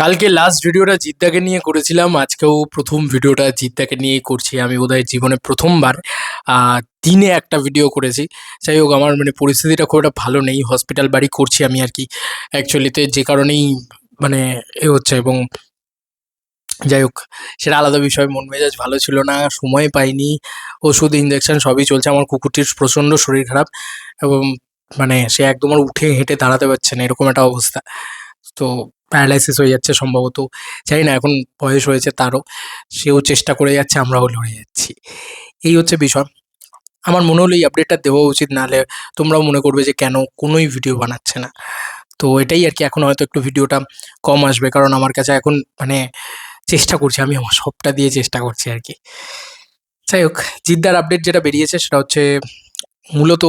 কালকে লাস্ট ভিডিওটা জিদ্দাকে নিয়ে করেছিলাম। আজকেও প্রথম ভিডিওটা জিদ্দাকে নিয়েই করছি। আমি বোধহয় জীবনে প্রথমবার দিনে একটা ভিডিও করেছি। যাই হোক, আমার মানে পরিস্থিতিটা খুব একটা ভালো নেই। হসপিটাল বাড়ি করছি আমি আর কি। অ্যাকচুয়ালিতে যে কারণেই মানে এ হচ্ছে এবং যাই হোক, সেটা আলাদা বিষয়। মন মেজাজ ভালো ছিল না, সময় পাইনি। ওষুধ ইঞ্জেকশন সবই চলছে। আমার কুকুরটির প্রচণ্ড শরীর খারাপ এবং মানে সে একদম আর উঠে হেঁটে দাঁড়াতে পারছে না। এরকম একটা অবস্থা। তো প্যারালাইসিস হয়ে যাচ্ছে সম্ভবত। জানি না, এখন বয়স হয়েছে তারও। সেও চেষ্টা করে যাচ্ছে, আমরাও লড়ে যাচ্ছি। এই হচ্ছে বিষয়। আমার মনে হলো এই আপডেটটা দেওয়া উচিত, নাহলে তোমরাও মনে করবে যে কেন কোনোই ভিডিও বানাচ্ছে না। তো এটাই আর কি, এখন হয়তো একটু ভিডিওটা কম আসবে, কারণ আমার কাছে এখন মানে চেষ্টা করছি, আমি আমার সবটা দিয়ে চেষ্টা করছি আর কি। যাই হোক, জিদ্দার আপডেট যেটা বেরিয়েছে, সেটা হচ্ছে মূলত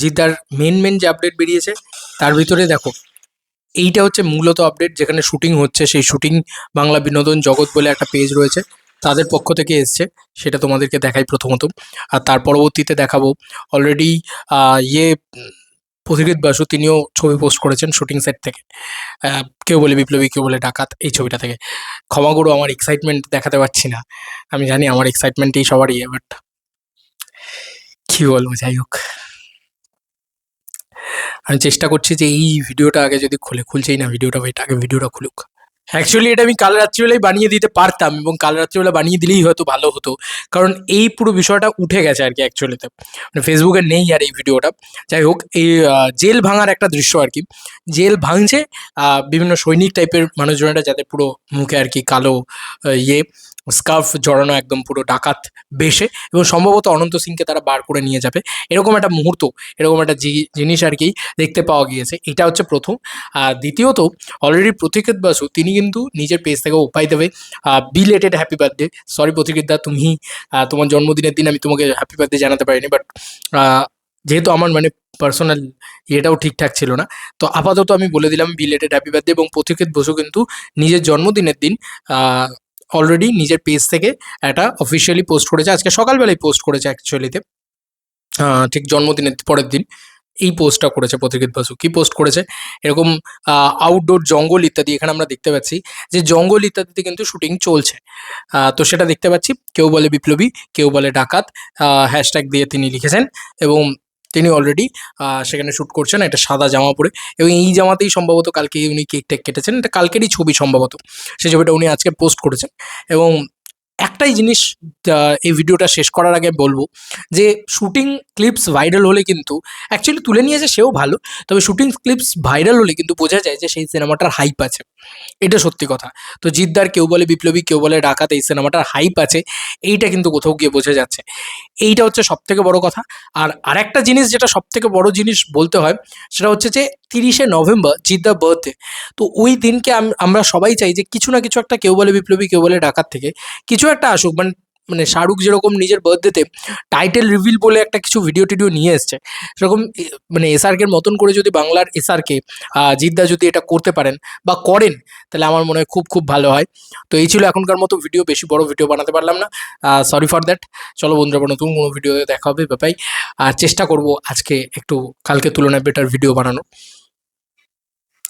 জিদ্দার মেন মেন যে আপডেট বেরিয়েছে, তার ভিতরে দেখো এইটা হচ্ছে মূলত আপডেট যেখানে শুটিং হচ্ছে। সেই শুটিং বাংলা বিনোদন জগৎ বলে একটা পেজ রয়েছে। তাদের পক্ষ থেকে এসছে। সেটা তোমাদেরকে দেখাই প্রথমত। আর তার পরবর্তীতে দেখাবো। অলরেডি ইয়ে উম, পথিকৃত বাসু তিনিও ছবি পোস্ট করেছেন শুটিং সেট থেকে। কেউ বলে বিপ্লবী কেউ বলে ডাকাত এই ছবিটা থেকে। ক্ষমা করো আমার এক্সাইটমেন্ট দেখাতে পারছি না। আমি জানি আমার এক্সাইটমেন্টই সবারই বাট কি বলব যাই হোক। আমি চেষ্টা করছি যে এই ভিডিওটা আগে যদি খুলে, খুলছেই না ভিডিওটা এটা আগে ভিডিওটা খুলুক। অ্যাকচুয়ালি এটা আমি কাল রাত্রিবেলায় বানিয়ে দিতে পারতাম এবং কাল রাত্রিবেলা বানিয়ে দিলেই হয়তো ভালো হতো। কারণ এই পুরো বিষয়টা উঠে গেছে আর কি অ্যাকচুয়ালিতে মানে ফেসবুকে নেই আর এই ভিডিওটা। যাই হোক, এই জেল ভাঙার একটা দৃশ্য আর কি জেল ভাঙছে বিভিন্ন সৈনিক টাইপের মানুষজনেরা যাদের পুরো মুখে আর কি কালো ইয়ে। স্কার্ফ জড়ানো একদম পুরো ডাকাত বেশে এবং সম্ভবত অনন্ত সিংকে তারা বার করে নিয়ে যাবে। এরকম একটা মুহূর্ত, এরকম একটা জিনিস আর কি দেখতে পাওয়া গিয়েছে। এটা হচ্ছে প্রথম। আর দ্বিতীয়ত অলরেডি প্রতীকেত বাসু, তিনি কিন্তু নিজের পেজ থেকে উপায় দেবে। বিলেটেড হ্যাপি বার্থডে সরি প্রতীকেত দা, তুমি তোমার জন্মদিনের দিন আমি তোমাকে হ্যাপি বার্থডে জানাতে পারিনি বাট যেহেতু আমার মানে পার্সোনাল ইয়েটাও ঠিকঠাক ছিল না, তো আপাতত আমি বলে দিলাম বিলেটেড হ্যাপি বার্থডে এবং প্রতীকেত বসু কিন্তু নিজের জন্মদিনের দিন অলরেডি নিজের পেজ থেকে একটা অফিসিয়ালি পোস্ট করেছে। আজকে সকালবেলায় পোস্ট করেছে অ্যাকচুয়ালিতে ঠিক জন্মদিনের পরের দিন এই পোস্টটা করেছে পথিকৃত বাসু। কী পোস্ট করেছে? এরকম আউটডোর জঙ্গল ইত্যাদি এখানে আমরা দেখতে পাচ্ছি যে জঙ্গল ইত্যাদিতে কিন্তু শুটিং চলছে। তো সেটা দেখতে পাচ্ছি। কেউ বলে বিপ্লবী, কেউ বলে ডাকাত। হ্যাশট্যাগ দিয়ে তিনি লিখেছেন এবং তিনি অলরেডি সেখানে শ্যুট করছেন একটা সাদা জামা পরে এবং এই জামাতেই সম্ভবত কালকে উনি কেক টেক কেটেছেন। এটা কালকেরই ছবি সম্ভবত। সেই ছবিটা উনি আজকে পোস্ট করেছেন। এবং একটাই জিনিস এই ভিডিওটা শেষ করার আগে বলব যে শুটিং ক্লিপস ভাইরাল হলে কিন্তু অ্যাকচুয়ালি তুলে নিয়েছে সেও ভালো, তবে শুটিং ক্লিপস ভাইরাল হলে কিন্তু বোঝা যায় যে সেই সিনেমাটার হাইপ আছে। এটা সত্যি কথা। তো জিদ্দার কেউ বলে বিপ্লবী, কেউ বলে ডাকাত, এই সিনেমাটার হাইপ আছে, এইটা কিন্তু কোথাও গিয়ে বোঝা যাচ্ছে। এইটা হচ্ছে সব থেকে বড় কথা। আর আরেকটা জিনিস যেটা সব থেকে বড় জিনিস বলতে হয়, সেটা হচ্ছে যে তিরিশে নভেম্বর, জিদ্দার বার্থডে তো ওই দিনকে আমরা সবাই চাই যে কিছু না কিছু একটা কেউ বলে বিপ্লবী, কেউ বলে ডাকাত থেকে, কিছু একটা আসুক মানে মানে শাহরুখ যেরকম নিজের বার্থডেতে টাইটেল রিভিল বলে একটা কিছু ভিডিও টিডিও নিয়ে এসছে, সেরকম মানে এসআরকের মতন করে যদি বাংলার এসআরকে জিদ্দা যদি এটা করতে পারেন বা করেন, তাহলে আমার মনে হয় খুব খুব ভালো হয়। তো এই ছিল এখনকার মতো ভিডিও বেশি বড় ভিডিও বানাতে পারলাম না। সরি ফর দ্যাট চলো বন্ধুরা নতুন কোনো ভিডিও দেখা হবে ব্যাপাই আর চেষ্টা করব আজকে একটু, কালকে তুলনায় বেটার ভিডিও বানানো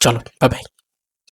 চলো বাই